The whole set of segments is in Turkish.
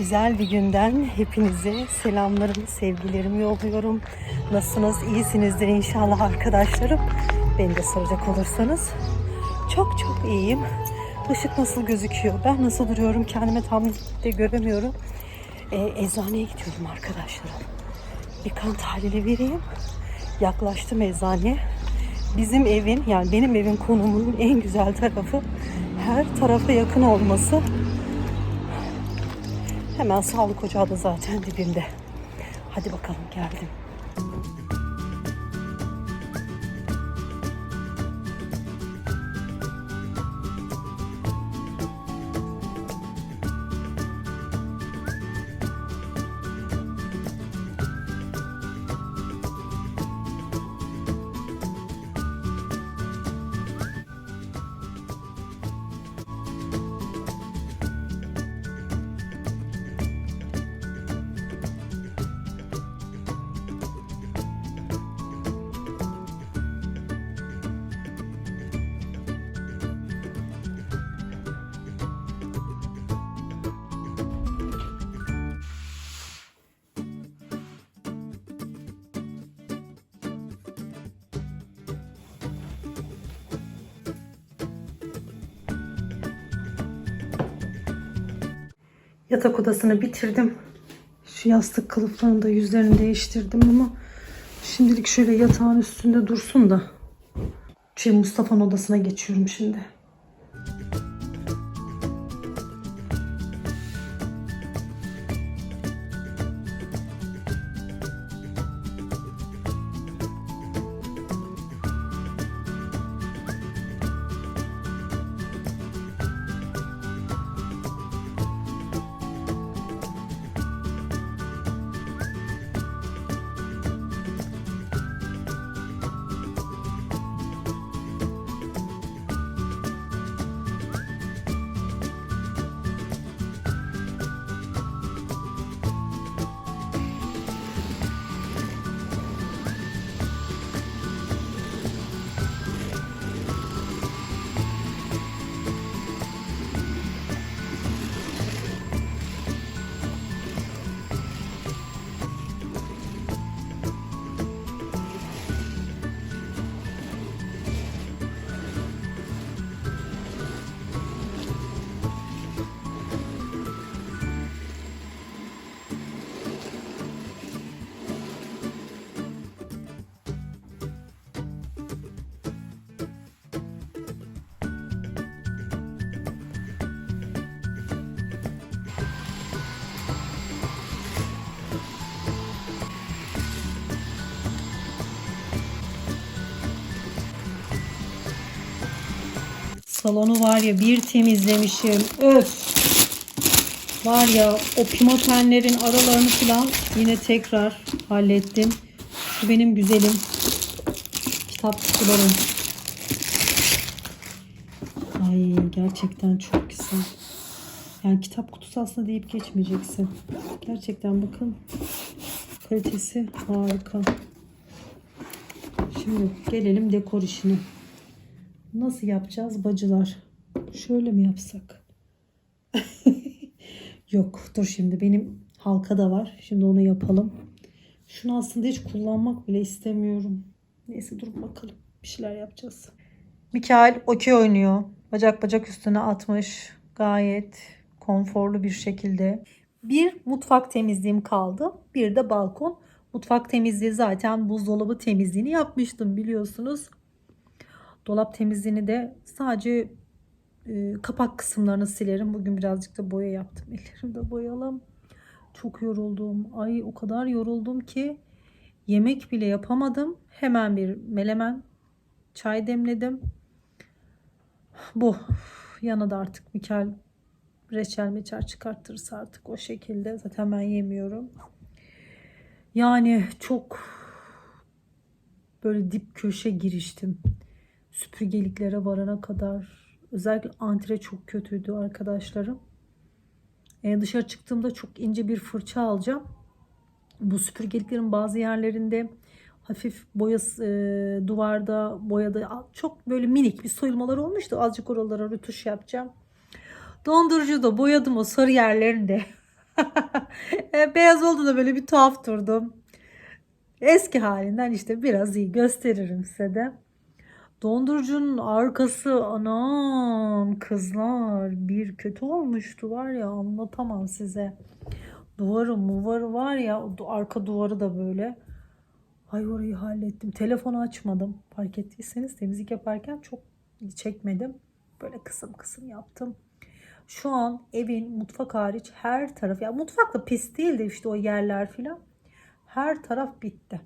Güzel bir günden hepinize selamlarımı, sevgilerimi yolluyorum. Nasılsınız? İyisinizdir inşallah arkadaşlarım. Beni de soracak olursanız. Çok çok iyiyim. Işık nasıl gözüküyor? Ben nasıl duruyorum? Kendime tam de göremiyorum. Ee, eczaneye gidiyorum arkadaşlarım. Bir kan tahlili vereyim. Yaklaştım eczaneye. Bizim evin yani benim evin konumunun en güzel tarafı her tarafa yakın olması. Hemen sağlık ocağı da zaten dibimde. Hadi bakalım geldim. Yatak odasını bitirdim. Şu yastık kılıflarını da yüzlerini değiştirdim ama şimdilik şöyle yatağın üstünde dursun da. Şey Mustafa'nın odasına geçiyorum şimdi. Salonu var ya bir temizlemişim. Öf. Var ya o pimapenlerin aralarını falan yine tekrar hallettim. Şu benim güzelim. Kitap kutularım. Ay gerçekten çok güzel. Yani kitap kutusu aslında deyip geçmeyeceksin. Gerçekten bakın. Kalitesi harika. Şimdi gelelim dekor işine. Nasıl yapacağız bacılar? Şöyle mi yapsak? Yok dur şimdi benim halka da var. Şimdi onu yapalım. Şunu aslında hiç kullanmak bile istemiyorum. Neyse dur bakalım. Bir şeyler yapacağız. Mikael okey oynuyor. Bacak bacak üstüne atmış. Gayet konforlu bir şekilde. Bir mutfak temizliğim kaldı. Bir de balkon. Mutfak temizliği zaten buzdolabı temizliğini yapmıştım biliyorsunuz. Dolap temizliğini de sadece e, kapak kısımlarını silerim. Bugün birazcık da boya yaptım. Ellerimde boyalım. Çok yoruldum. Ay o kadar yoruldum ki yemek bile yapamadım. Hemen bir melemen çay demledim. Bu yana da artık Mikael reçel meçer çıkartırsa artık o şekilde. Zaten ben yemiyorum. Yani çok böyle dip köşe giriştim süpürgeliklere varana kadar özellikle antre çok kötüydü arkadaşlarım. Ee, dışarı çıktığımda çok ince bir fırça alacağım. Bu süpürgeliklerin bazı yerlerinde hafif boyası e, duvarda boyada çok böyle minik bir soyulmalar olmuştu. Azıcık oralara rötuş yapacağım. Dondurucuda boyadım o sarı yerlerinde. E, Beyaz oldu da böyle bir tuhaf durdum. Eski halinden işte biraz iyi gösteririm size de. Dondurucunun arkası anam kızlar bir kötü olmuştu var ya anlatamam size. Duvarı muvarı var ya arka duvarı da böyle. Ay orayı hallettim. Telefonu açmadım. Fark ettiyseniz temizlik yaparken çok çekmedim. Böyle kısım kısım yaptım. Şu an evin mutfak hariç her taraf ya mutfak da pis değildi işte o yerler filan. Her taraf bitti.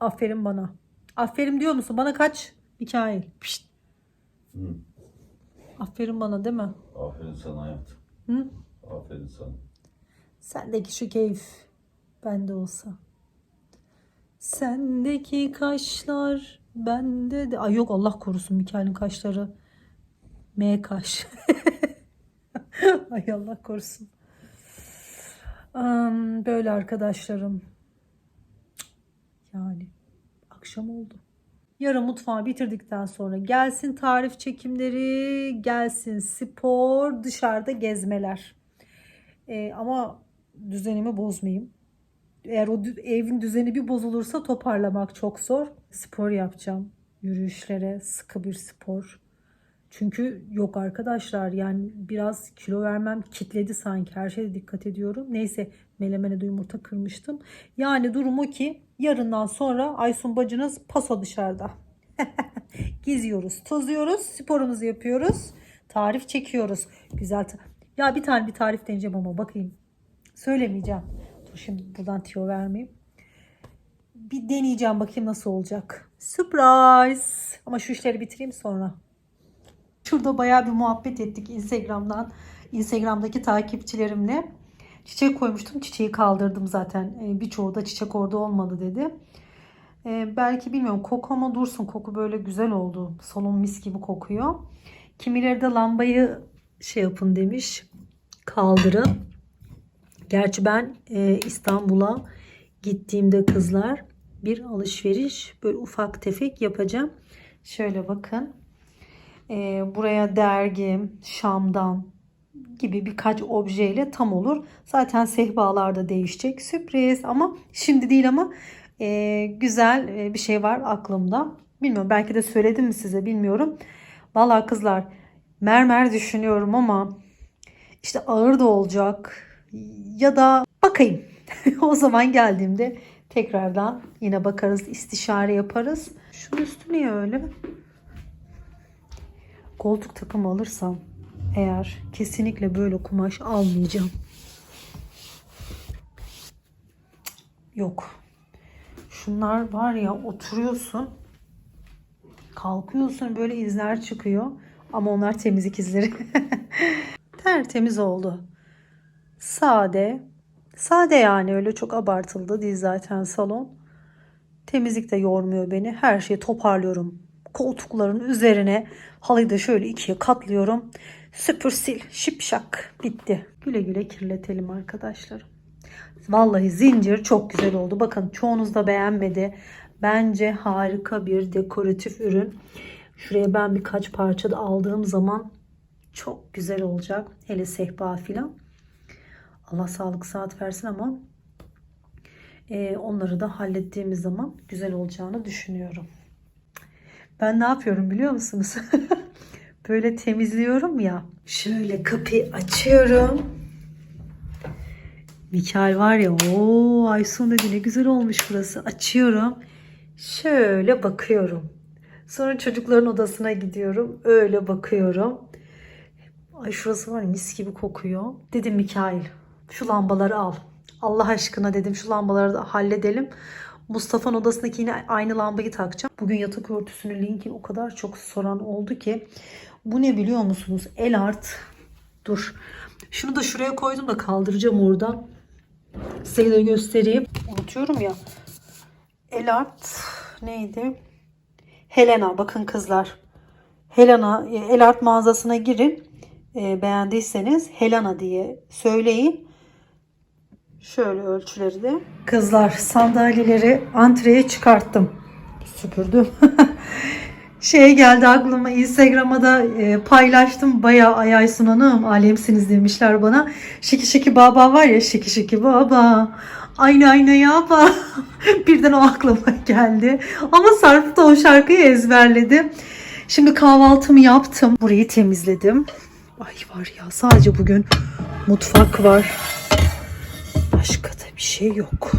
Aferin bana. Aferin diyor musun? Bana kaç? Mikail. Pişt. Hı. Aferin bana değil mi? Aferin sana hayatım. Hı? Aferin sana. Sendeki şu keyif bende olsa. Sendeki kaşlar bende de. Ay yok Allah korusun Mikail'in kaşları. M kaş. Ay Allah korusun. Am, böyle arkadaşlarım. Yani akşam oldu. Yarın mutfağı bitirdikten sonra gelsin tarif çekimleri, gelsin spor, dışarıda gezmeler. Ee, ama düzenimi bozmayayım. Eğer o evin düzeni bir bozulursa toparlamak çok zor. Spor yapacağım. Yürüyüşlere sıkı bir spor. Çünkü yok arkadaşlar yani biraz kilo vermem kitledi sanki. Her şeye dikkat ediyorum. Neyse melemene de yumurta kırmıştım. Yani durumu ki yarından sonra Aysun bacınız paso dışarıda. Geziyoruz, tozuyoruz, sporumuzu yapıyoruz. Tarif çekiyoruz. Güzel. ya bir tane bir tarif deneyeceğim ama bakayım. Söylemeyeceğim. Dur şimdi buradan tiyo vermeyeyim. Bir deneyeceğim bakayım nasıl olacak. Surprise. Ama şu işleri bitireyim sonra. Şurada bayağı bir muhabbet ettik Instagram'dan. Instagram'daki takipçilerimle. Çiçek koymuştum. Çiçeği kaldırdım zaten. Ee, Birçoğu da çiçek orada olmadı dedi. Ee, belki bilmiyorum koku ama dursun. Koku böyle güzel oldu. Salon mis gibi kokuyor. Kimileri de lambayı şey yapın demiş. Kaldırın. Gerçi ben e, İstanbul'a gittiğimde kızlar bir alışveriş böyle ufak tefek yapacağım. Şöyle bakın. E, buraya dergi, şamdan gibi birkaç objeyle tam olur. Zaten sehpalar da değişecek. Sürpriz ama şimdi değil ama e, güzel e, bir şey var aklımda. Bilmiyorum belki de söyledim mi size bilmiyorum. Vallahi kızlar mermer düşünüyorum ama işte ağır da olacak ya da bakayım. o zaman geldiğimde tekrardan yine bakarız istişare yaparız. Şunun üstü niye öyle? Koltuk takımı alırsam eğer kesinlikle böyle kumaş almayacağım. Yok. Şunlar var ya oturuyorsun kalkıyorsun böyle izler çıkıyor ama onlar temizlik izleri. Tertemiz oldu. Sade. Sade yani öyle çok abartıldı değil zaten salon. Temizlik de yormuyor beni. Her şeyi toparlıyorum. Koltukların üzerine halıyı da şöyle ikiye katlıyorum. Süpür sil. Şipşak. Bitti. Güle güle kirletelim arkadaşlarım. Vallahi zincir çok güzel oldu. Bakın çoğunuz da beğenmedi. Bence harika bir dekoratif ürün. Şuraya ben birkaç parça da aldığım zaman çok güzel olacak. Hele sehpa filan. Allah sağlık saat versin ama e, onları da hallettiğimiz zaman güzel olacağını düşünüyorum. Ben ne yapıyorum biliyor musunuz? Böyle temizliyorum ya. Şöyle kapıyı açıyorum. Mikael var ya o Aysun dedi ne güzel olmuş burası. Açıyorum. Şöyle bakıyorum. Sonra çocukların odasına gidiyorum. Öyle bakıyorum. Ay şurası var mis gibi kokuyor. Dedim Mikail şu lambaları al. Allah aşkına dedim şu lambaları da halledelim. Mustafa'nın odasındaki yine aynı lambayı takacağım. Bugün yatak örtüsünü linkin o kadar çok soran oldu ki. Bu ne biliyor musunuz? El art. Dur. Şunu da şuraya koydum da kaldıracağım oradan. Size de göstereyim. Unutuyorum ya. El art neydi? Helena bakın kızlar. Helena el art mağazasına girin. E, beğendiyseniz Helena diye söyleyin. Şöyle ölçüleri de. Kızlar sandalyeleri antreye çıkarttım. Süpürdüm. Şey geldi aklıma Instagram'a da e, paylaştım. Bayağı ay Aysun Hanım alemsiniz demişler bana. Şiki şiki baba var ya şiki şiki baba. Aynı aynı yapa. Birden o aklıma geldi. Ama Sarp da o şarkıyı ezberledi. Şimdi kahvaltımı yaptım. Burayı temizledim. Ay var ya sadece bugün mutfak var. Başka da bir şey yok.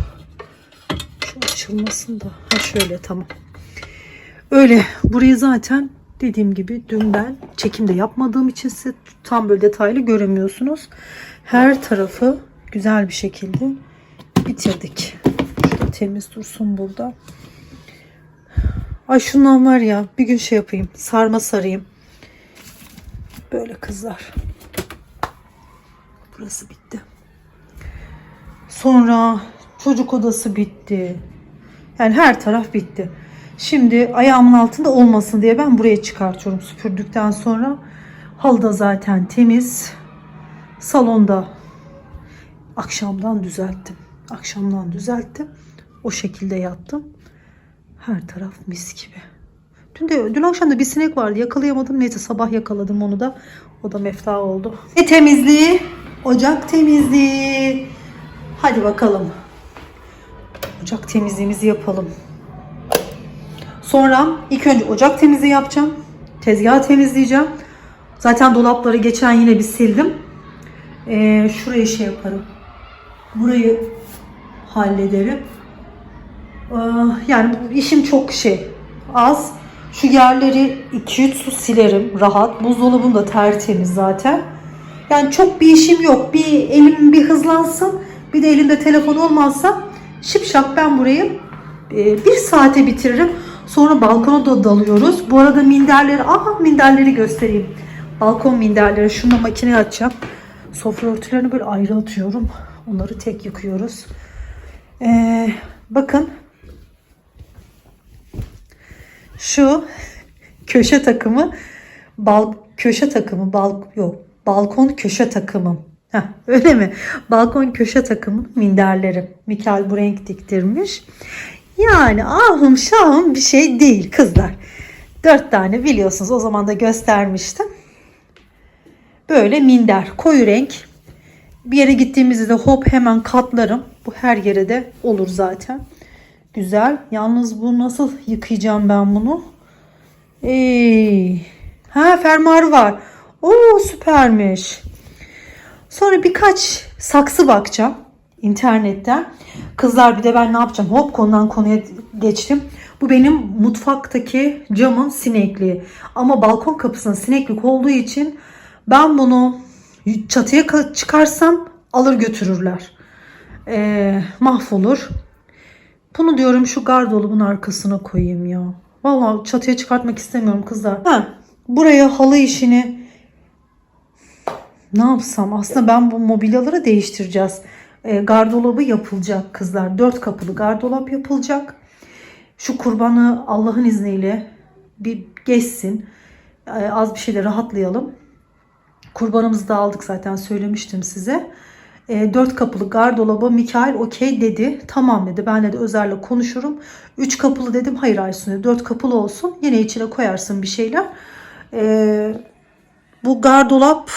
Şu açılmasın da. Ha şöyle tamam. Öyle burayı zaten dediğim gibi dün ben çekimde yapmadığım için size tam böyle detaylı göremiyorsunuz. Her tarafı güzel bir şekilde bitirdik. Şurada temiz dursun burada. Ay şundan var ya bir gün şey yapayım. Sarma sarayım. Böyle kızlar. Burası bitti. Sonra çocuk odası bitti. Yani her taraf bitti. Şimdi ayağımın altında olmasın diye ben buraya çıkartıyorum süpürdükten sonra. Halı da zaten temiz. Salonda akşamdan düzelttim. Akşamdan düzelttim. O şekilde yattım. Her taraf mis gibi. Dün de dün akşam da bir sinek vardı. Yakalayamadım. Neyse sabah yakaladım onu da. O da mefta oldu. Ne temizliği? Ocak temizliği. Hadi bakalım. Ocak temizliğimizi yapalım. Sonra ilk önce ocak temizliği yapacağım. Tezgahı temizleyeceğim. Zaten dolapları geçen yine bir sildim. Ee, şurayı şey yaparım. Burayı hallederim. Ee, yani işim çok şey az. Şu yerleri 2-3 su silerim rahat. Buzdolabım da tertemiz zaten. Yani çok bir işim yok. Bir elim bir hızlansın. Bir de elimde telefon olmazsa şipşak ben burayı e, bir saate bitiririm. Sonra balkona da dalıyoruz. Bu arada minderleri, aha minderleri göstereyim. Balkon minderleri. Şunu makineye açacağım. Sofra örtülerini böyle ayrı atıyorum. Onları tek yıkıyoruz. Ee, bakın. Şu köşe takımı bal köşe takımı bal yok balkon köşe takımım. Heh, öyle mi? Balkon köşe takımın minderleri. Mikael bu renk diktirmiş. Yani ahım şahım bir şey değil kızlar. Dört tane biliyorsunuz o zaman da göstermiştim. Böyle minder koyu renk. Bir yere gittiğimizde de hop hemen katlarım. Bu her yere de olur zaten. Güzel. Yalnız bu nasıl yıkayacağım ben bunu? Ey. Ha fermuar var. Oo süpermiş. Sonra birkaç saksı bakacağım internetten. Kızlar bir de ben ne yapacağım? Hop konudan konuya geçtim. Bu benim mutfaktaki camın sinekliği. Ama balkon kapısına sineklik olduğu için ben bunu çatıya ka- çıkarsam alır götürürler. Ee, mahvolur. Bunu diyorum şu gardırobun arkasına koyayım ya. Vallahi çatıya çıkartmak istemiyorum kızlar. Ha, buraya halı işini ne yapsam? Aslında ben bu mobilyaları değiştireceğiz. E, gardırobı yapılacak kızlar. Dört kapılı gardırop yapılacak. Şu kurbanı Allah'ın izniyle bir geçsin. E, az bir şeyle rahatlayalım. Kurbanımızı da aldık zaten söylemiştim size. E, dört kapılı gardıroba Mikael okey dedi. Tamam dedi. Ben de Özer'le konuşurum. Üç kapılı dedim. Hayır Aysun dedi. Dört kapılı olsun. Yine içine koyarsın bir şeyler. E, bu gardolap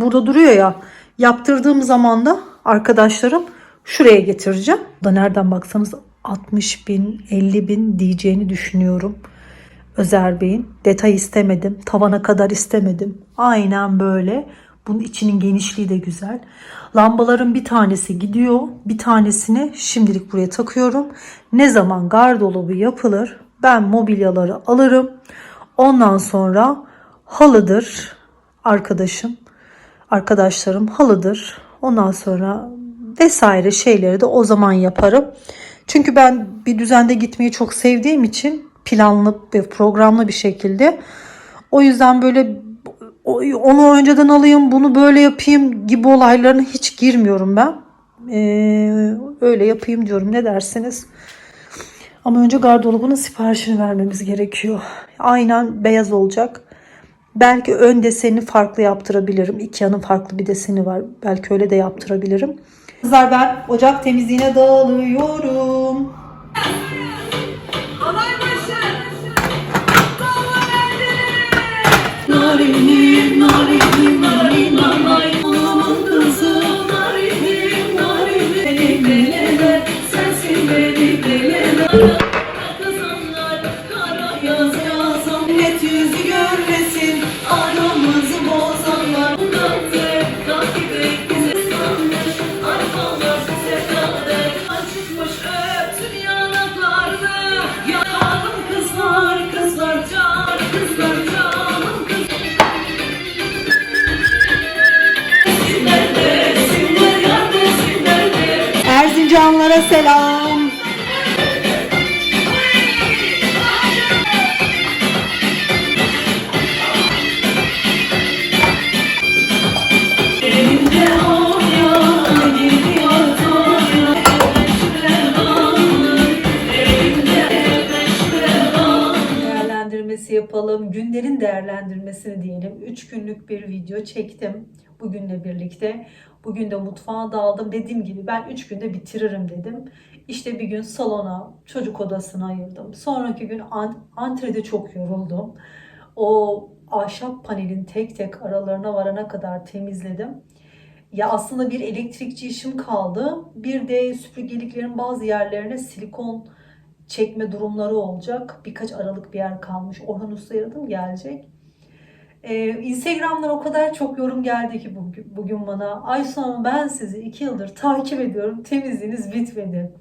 burada duruyor ya. Yaptırdığım zaman da arkadaşlarım şuraya getireceğim. Da nereden baksanız 60 bin 50 bin diyeceğini düşünüyorum. Özer Bey'in. Detay istemedim. Tavana kadar istemedim. Aynen böyle. Bunun içinin genişliği de güzel. Lambaların bir tanesi gidiyor. Bir tanesini şimdilik buraya takıyorum. Ne zaman gardolobu yapılır ben mobilyaları alırım. Ondan sonra halıdır arkadaşım. Arkadaşlarım halıdır. Ondan sonra vesaire şeyleri de o zaman yaparım. Çünkü ben bir düzende gitmeyi çok sevdiğim için planlı ve programlı bir şekilde o yüzden böyle onu önceden alayım bunu böyle yapayım gibi olaylarına hiç girmiyorum ben. Ee, öyle yapayım diyorum ne dersiniz? Ama önce gardırobunun siparişini vermemiz gerekiyor. Aynen beyaz olacak. Belki ön deseni farklı yaptırabilirim. İki yanın farklı bir deseni var. Belki öyle de yaptırabilirim. Kızlar ben ocak temizliğine dağılıyorum. Olay başı. Narinim, narinim. Değerlendirmesini diyelim. 3 günlük bir video çektim bugünle birlikte. Bugün de mutfağa daldım. Dediğim gibi ben 3 günde bitiririm dedim. İşte bir gün salona, çocuk odasına ayırdım. Sonraki gün an- antrede çok yoruldum. O ahşap panelin tek tek aralarına varana kadar temizledim. Ya aslında bir elektrikçi işim kaldı. Bir de süpürgeliklerin bazı yerlerine silikon çekme durumları olacak. Birkaç aralık bir yer kalmış. Orhan Usta aradım gelecek. Ee, Instagram'dan o kadar çok yorum geldi ki bugün, bugün bana. Aysun Hanım ben sizi iki yıldır takip ediyorum. Temizliğiniz bitmedi.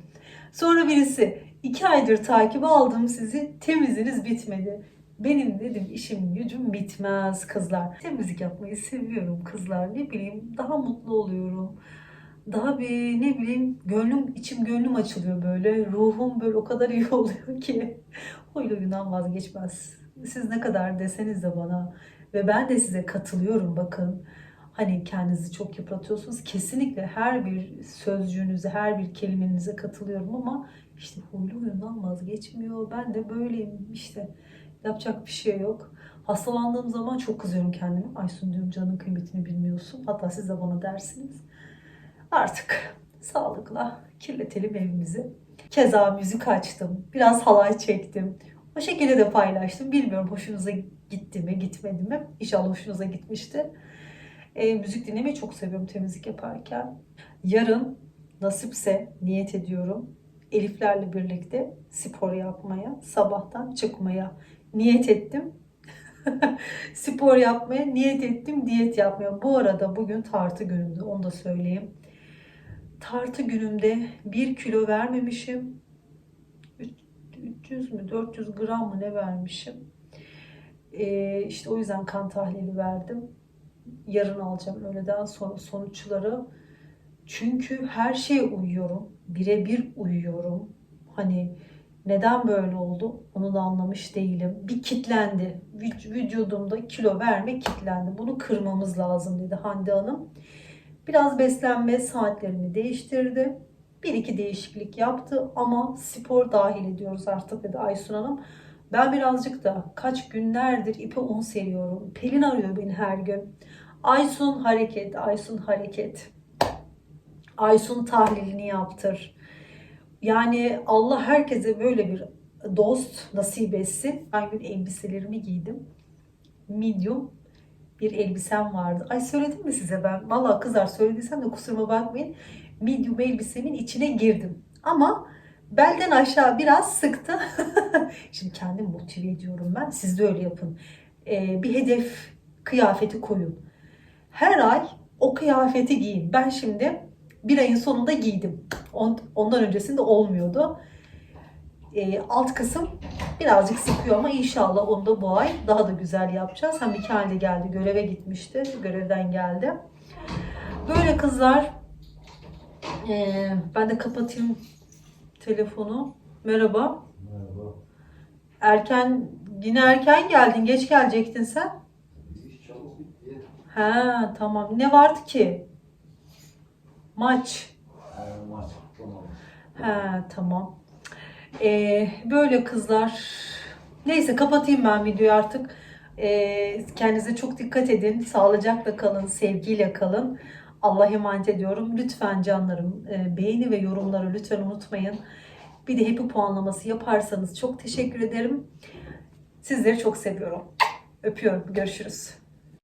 Sonra birisi iki aydır takip aldım sizi. Temizliğiniz bitmedi. Benim dedim işim gücüm bitmez kızlar. Temizlik yapmayı seviyorum kızlar. Ne bileyim daha mutlu oluyorum. Daha bir ne bileyim gönlüm içim gönlüm açılıyor böyle. Ruhum böyle o kadar iyi oluyor ki. Huylu günden vazgeçmez. Siz ne kadar deseniz de bana ve ben de size katılıyorum bakın. Hani kendinizi çok yıpratıyorsunuz. Kesinlikle her bir sözcüğünüze, her bir kelimenize katılıyorum ama işte huylu huyundan vazgeçmiyor. Ben de böyleyim işte. Yapacak bir şey yok. Hastalandığım zaman çok kızıyorum kendime. Aysun diyorum canın kıymetini bilmiyorsun. Hatta siz de bana dersiniz. Artık sağlıkla kirletelim evimizi. Keza müzik açtım. Biraz halay çektim. O şekilde de paylaştım. Bilmiyorum hoşunuza gitti mi, gitmedi mi? İnşallah hoşunuza gitmişti. E, müzik dinlemeyi çok seviyorum temizlik yaparken. Yarın nasipse niyet ediyorum. Eliflerle birlikte spor yapmaya, sabahtan çıkmaya niyet ettim. spor yapmaya niyet ettim, diyet yapmaya. Bu arada bugün tartı günümdü, onu da söyleyeyim. Tartı günümde 1 kilo vermemişim. Üç- 300 mü 400 gram mı ne vermişim. Ee, işte o yüzden kan tahlili verdim. Yarın alacağım öğleden sonra sonuçları. Çünkü her şeye uyuyorum. Birebir uyuyorum. Hani neden böyle oldu onu da anlamış değilim. Bir kitlendi. Vüc- Vücudumda kilo verme kitlendi. Bunu kırmamız lazım dedi Hande Hanım. Biraz beslenme saatlerini değiştirdi. Bir iki değişiklik yaptı ama spor dahil ediyoruz artık dedi Aysun Hanım. Ben birazcık da kaç günlerdir ipe un seriyorum. Pelin arıyor beni her gün. Aysun hareket, Aysun hareket. Aysun tahlilini yaptır. Yani Allah herkese böyle bir dost nasip etsin. Ben gün elbiselerimi giydim. Medium bir elbisem vardı. Ay söyledim mi size ben? Vallahi kızlar söylediysem de kusuruma bakmayın. Medium elbisemin içine girdim. Ama belden aşağı biraz sıktı. Şimdi kendimi motive ediyorum ben. Siz de öyle yapın. Ee, bir hedef kıyafeti koyun. Her ay o kıyafeti giyin. Ben şimdi bir ayın sonunda giydim. On- Ondan öncesinde olmuyordu. Ee, alt kısım birazcık sıkıyor ama inşallah onu da bu ay daha da güzel yapacağız. Hem Mikael de geldi, göreve gitmişti. Görevden geldi. Böyle kızlar. Ee, ben de kapatayım telefonu. Merhaba. Merhaba. Erken, yine erken geldin. Geç gelecektin sen. Ha tamam. Ne vardı ki? Maç. Ee, maç tamam. Ha tamam. Ee, böyle kızlar. Neyse kapatayım ben videoyu artık. Ee, kendinize çok dikkat edin. Sağlıcakla kalın, sevgiyle kalın. Allah'a emanet ediyorum. Lütfen canlarım e, beğeni ve yorumları lütfen unutmayın. Bir de happy puanlaması yaparsanız çok teşekkür ederim. Sizleri çok seviyorum. Öpüyorum. Görüşürüz.